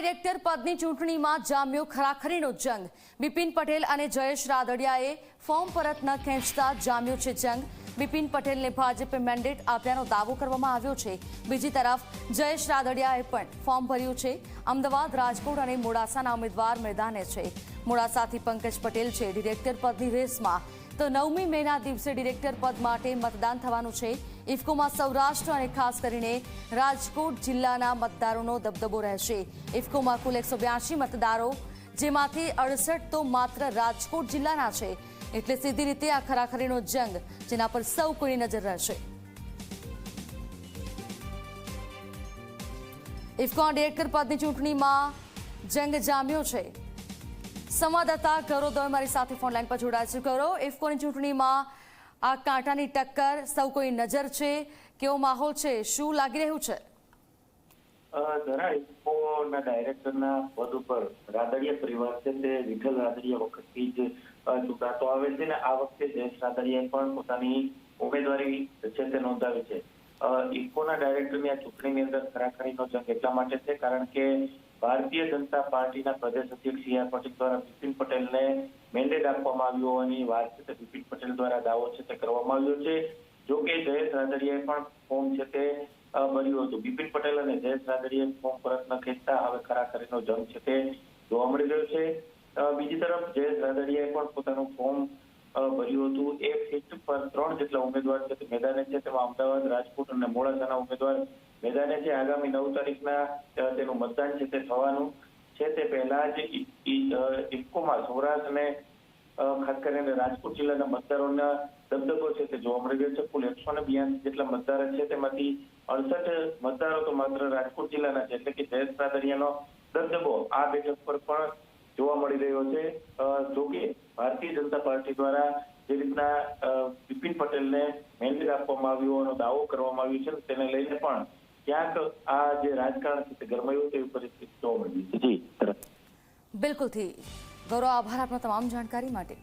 Director પદની ચૂંટણીમાં જામ્યો ખરાખરીનો જંગ. બિપિન પટેલ અને જયેશ રાદડિયાએ ફોર્મ પરત ન ખેંચતા જામ્યો છે જંગ. બિપિન પટેલને ભાજપે મેન્ડેટ આપ્યાનો દાવો કરવામાં આવ્યો છે. બીજી તરફ, જયેશ રાદડિયાએ પણ ફોર્મ ભર્યું છે. અમદાવાદ, રાજકોટ અને મોડાસાના ઉમેદવાર મેદાને છે. મોડાસાથી પંકજ પટેલ છે ડિરેક્ટર પદની રેસમાં. તો નવમી મેના દિવસે ડિરેક્ટર પદ માટે મતદાન થવાનું છે. ઇફકોમાં સૌરાષ્ટ્ર અને ખાસ કરીને રાજકોટ જિલ્લાના મતદારોનો દબદબો રહેશે. ઇફકોમાં કુલ એકસો મતદારો, જેમાંથી અડસઠ તો માત્ર રાજકોટ જિલ્લાના છે. એટલે સીધી રીતે આ ખરાખરીનો જંગ, જેના પર સૌ કોઈની નજર રહેશે. ઇફકો ડિરેક્ટર પદની ચૂંટણીમાં જંગ જામ્યો છે. સંવાદદાતા ગૌરવ દવે મારી સાથે ફોનલાઈન પર જોડાયા છે. ગૌરવ ઇફકોની ચૂંટણીમાં આ કાંટાની ટક્કર, સૌ કોઈ નજર છે? કેવો માહોલ છે? શું લાગી રહ્યું છે? જરા ઇફકોના ડાયરેક્ટરના પદ ઉપર રાદડિયા પરિવાર છે તે વિઠ્ઠલ રાદડિયા વખતથી જ ચૂંટાતો આવે છે ને આ વખતે જયેશ રાદડિયાએ પણ પોતાની ઉમેદવારી છે તે નોંધાવી છે. ઇફકોના ડાયરેક્ટરની આ ચૂંટણીની અંદર ખરાખરીનો જંગ એટલા માટે છે, કારણ કે ભારતીય જનતા પાર્ટીના પ્રદેશ અધ્યક્ષ સી પાટીલ દ્વારા બિપિન પટેલને મેન્ડેટ આપવામાં આવ્યું હોવાની વાત છે, તે બિપિન પટેલ દ્વારા દાવો છે, તે કરવામાં આવ્યો છે. જો કે જયેશ રાદડિયાએ પણ ફોર્મ છે તે ભર્યું હતું. બિપિન પટેલ અને જયેશ રાદડીએ ફોર્મ પરત ન ખેંચતા હવે ખરાખરીનો જંગ છે તે જોવા મળી રહ્યો છે. બીજી તરફ જયેશ રાદડીયાએ પણ પોતાનું ફોર્મ ભર્યું હતું. એક સીટ પર ત્રણ જેટલા ઉમેદવાર છે. મેદાને છે. તેમાં અમદાવાદ, રાજકોટ અને મોડાસાના ઉમેદવાર મેદાને છે. આગામી નવ તારીખના તેનું મતદાન છે તે થવાનું છે. તે પહેલા જ ઇફકોમાં સૌરાષ્ટ્ર અને ખાસ કરીને રાજકોટ જિલ્લાના મતદારોના દબદબો છે તે જોવા મળી રહ્યો છે. કુલ એકસો ને બ્યાસી જેટલા મતદાર છે. તેમાંથી અડસઠ મતદારો તો માત્ર રાજકોટ જિલ્લાના છે. એટલે કે જયેશ રાદડિયાનો દબદબો આ બેઠક પર પણ જોવા મળી રહ્યો છે. જો કે ભારતીય જનતા પાર્ટી દ્વારા જે રીતના બિપિન પટેલને મેન્ડેટ આપવામાં આવ્યો હોવાનો દાવો કરવામાં આવ્યો છે તેને લઈને પણ ક્યાંક આ જે રાજકારણ છે તે ગરમાયું તેવી પરિસ્થિતિ જોવા મળી છે. જી બિલકુલથી ગૌરવ આભાર આપનો તમામ જાણકારી માટે.